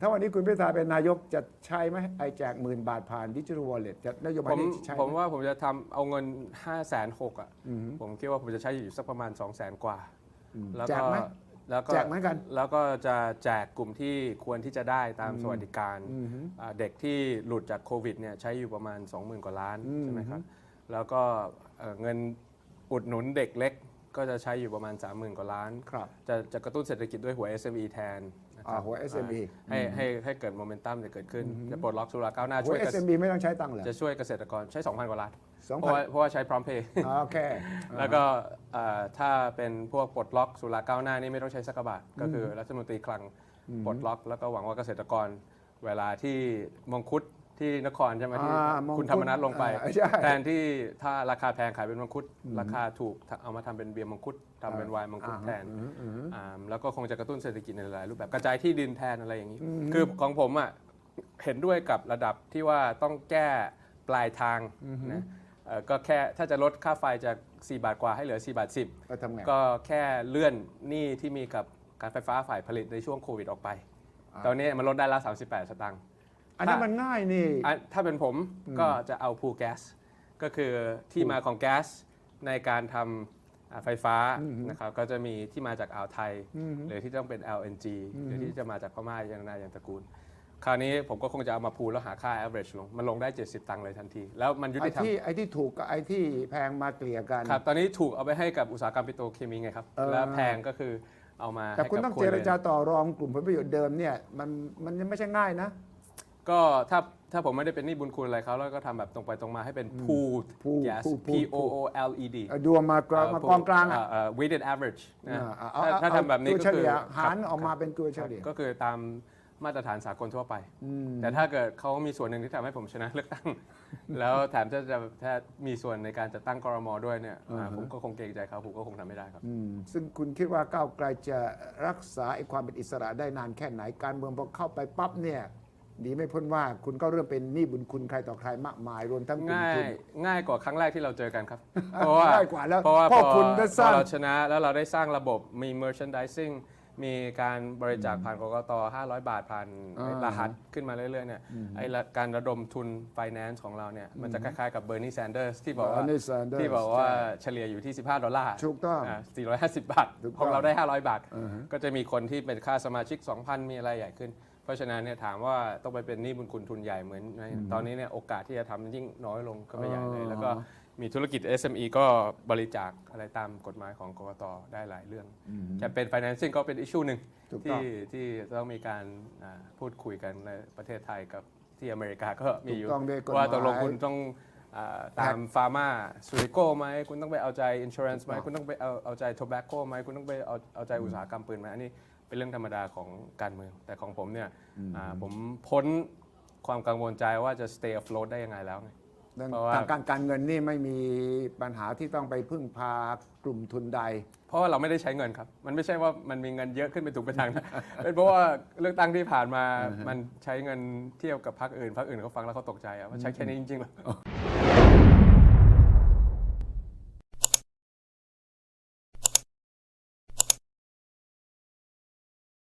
ถ้าวันนี้คุณพิธาเป็นนายกจะใช้ไหมไอแจกหมื่นบาทผ่านดิจิทัลวอลเล็ตจะนโยบาผยมนี้ใช้ไหผมว่าผมจะทำเอาเงิน5้าแสนหกอะผมคิดว่าผมจะใช้อยู่สักประมาณ2องแสนกว่า แล้วแจก็กไหม แล้วก็แจกเหมือนกันแล้วก็จะแจกกลุ่มที่ควรที่จะได้ตามสวัสดิการอ่าเด็กที่หลุดจากโควิดเนี่ยใช้อยู่ประมาณ 20,000 กว่าล้านใช่ไหมครับแล้วก็เอ่อเงินอุดหนุนเด็กเล็ก ก็จะใช้อยู่ประมาณ 30,000 กว่าล้าน ครับจะจะกระตุ้นเศรษฐกิจด้วยหัว SME แทนนะคอ่ารับหัว SME อ่าให้ให้ให้เกิดโมเมนตัมจะเกิดขึ้น จะปลดล็อกสุราก้าวหน้าหัช่ว วยเกษ SMB ไม่ต้องใช้ตังค์เหรอ จะช่วยเกษตรกรใช้ 2,000 กว่าล้านสองเพพัราะนว่าเพราะว่าใช้พร้อมเพย์โอเค แล้วก็เอ่อถ้าเป็นพวกปลดล็อกสุราก้าวหน้านี่ไม่ต้องใช้สักกะบาทก็คือรัฐมนตรีคลังปลดล็อก แล้วก็หวังว่าเกษตรกร เวลาที่มงคุด ที่นครใช่ไหมที่อ่ามงคุดคุณธรรมนัฐลงไป อ่าใช่ แทนที่ถ้าราคาแพงขายเป็นมังคุด ราคาถูกเอามาทำเป็นเบียร์มังคุดทำเป็นไวน์มังคุดแทนอ่าแล้วก็คงจะกระตุ้นเศรษฐกิจในหลายรูปแบบกระจายที่ดินแทนอะไรอย่างนี้ คือของผมอะเห็นด้วยกับระดับที่ว่าต้องแก้ปลายทางนะเอ่อก็แค่ถ้าจะลดค่าไฟจาก 4 บาทกว่าให้เหลือ 4 บาท 10ก็ทำไง ก็แค่เลื่อนหนี้ที่มีกับการไฟฟ้าฝ่ายผลิตในช่วงโควิดออกไป ตอนนี้มันลดได้ละ 38 สตางค์ อันนี้มันง่ายนี่อะถ้าเป็นผมก็จะเอาพูแก๊สก็คือที่มาของแก๊สในการทำอะไฟฟ้านะครับก็จะมีที่มาจากอ่าวไทยหรือที่ต้องเป็น LNG หรือที่จะมาจากพม่าอย่างนาอย่างตระกูล คราวนี้ผมก็คงจะเอามาพูลแล้วหาค่า average ลง มันลงได้ 70 ตังค์เลยทันที แล้วมันยุไอ้ติธรรมที่ไอ้ที่ถูกกับไอ้ที่แพงมาเกลี่ยกัน ครับ ตอนนี้ถูกเอาไปให้กับอุตสาหกรรมปิโตรเคมีไงครับ เออ แล้วแพงก็คือเอามาแต่ให้คุณกับต้องวเจรรือนจาต่อรองกลุ่มผลประโยชน์เดิมเนี่ยมันมันยังไม่ใช่ง่ายนะ ก็ถ้าถ้าผมไม่ได้เป็นหนี้บุญคุณอะไรเขาแล้วก็ทำแบบตรงไปตรงมาให้เป็น pooled pool gas pool P O O L E D เอาดูมากรองมากองกลางอะเอ่อ weighted average นะอ่าเอาถ้าเอาถ้าเอาทำแบบนี้ตัวก็เฉคือลี่ยครับหารออกมาเป็นตัวเฉลี่ย ก็คือตามมาตรฐานสากลทั่วไป แต่ถ้าเกิดเขามีส่วนหนึ่งที่ทำให้ผมชนะเลือกตั้ง แล้วแถมจะจะถ้ามีส่วนในการจัดตั้งกรมด้วยเนี่ยอ่าผมก็คงเกรงใจเขาผมก็คงทำไม่ได้ครับ อืมซึ่งคุณคิดว่าก้าวไกลจะรักษาไอ้ความเป็นอิสระได้นานแค่ไหนการเมืองพอเข้าไปปั๊บเนี่ย ดีไม่พ้นว่าคุณก็เริ่มเป็นหนี้บุญคุณใครต่อใครมากมายรวมทั้งกลุ่มง่ายทุนง่ายกว่าครั้งแรกที่เราเจอกันครับ เพราะว่าง่ายกว่าแล้วเพราะว่าเพราะพอคุณได้สร้าง พอเราชนะแล้วเราได้สร้างระบบมี merchandising มีการบริจาคผ่านกกต500 บาทผ่านอ่ารหัสขึ้นมาเรื่อยๆเนี่ยไอ้ละการระดมทุน finance ของเราเนี่ยมันจะคล้ายๆกับ Bernie Sanders ที่บอกว่า Bernie Sanders ที่บอกว่าเฉลี่ยอยู่ที่ 15 ดอลลาร์ถูกต้องา450 บาทถูกต้องของเราได้ 500 บาท ก็จะมีคนที่เป็นค่าสมาชิก 2,000 มีอะไรใหญ่ขึ้นเพ ราะฉะนั้นเนี่ยถามว่าต้องไปเป็นหนี้บุญคุณทุนใหญ่เหมือนไหมตอนนี้เนี่ยโอกาสที่จะทำยิ่งน้อยลงก็ไม่ใหญ่เลย แล้วก็มีธุรกิจ SME ก็บริจาคอะไรตามกฎหมายของกกตได้หลายเรื่องจะเป็น financing ก็เป็นอิชชูหนึ่งถูกต้องที่ที่ต้องมีการอ่าพูดคุยกันในประเทศไทยกับที่อเมริกาก็มีอยู่ ถูกต้องด้วยกฎหมายว่าตกลงคุณต้องอ่าตามฟาร์มาซูริโก้ไหมคุณต้องไปเอาใจ insurance ไหมคุณต้องไปเอาเอาใจ tobacco ไหมคุณต้องไปเอาเอาใจอุตสาหกรรมปืนไหมอันนี้ เป็นเรื่องธรรมดาของการเมือง แต่ของผมเนี่ยอ่าผมพ้นความกังวลใจว่าจะ stay afloat ได้ยังไงแล้วไง เรื่องเพราะว่า ทางการการเงินนี่ไม่มีปัญหาที่ต้องไปพึ่งพากลุ่มทุนใด เพราะว่าเราไม่ได้ใช้เงินครับ มันไม่ใช่ว่ามันมีเงินเยอะขึ้นไปถูกไปทางนะ เป็นเพราะว่าเลือกตั้งที่ผ่านมา มันใช้เงินเทียบกับพรรคอื่น พรรคอื่นเขาฟังแล้วเขาตกใจอะว่าใช้แค่นี้จริงๆเหรอ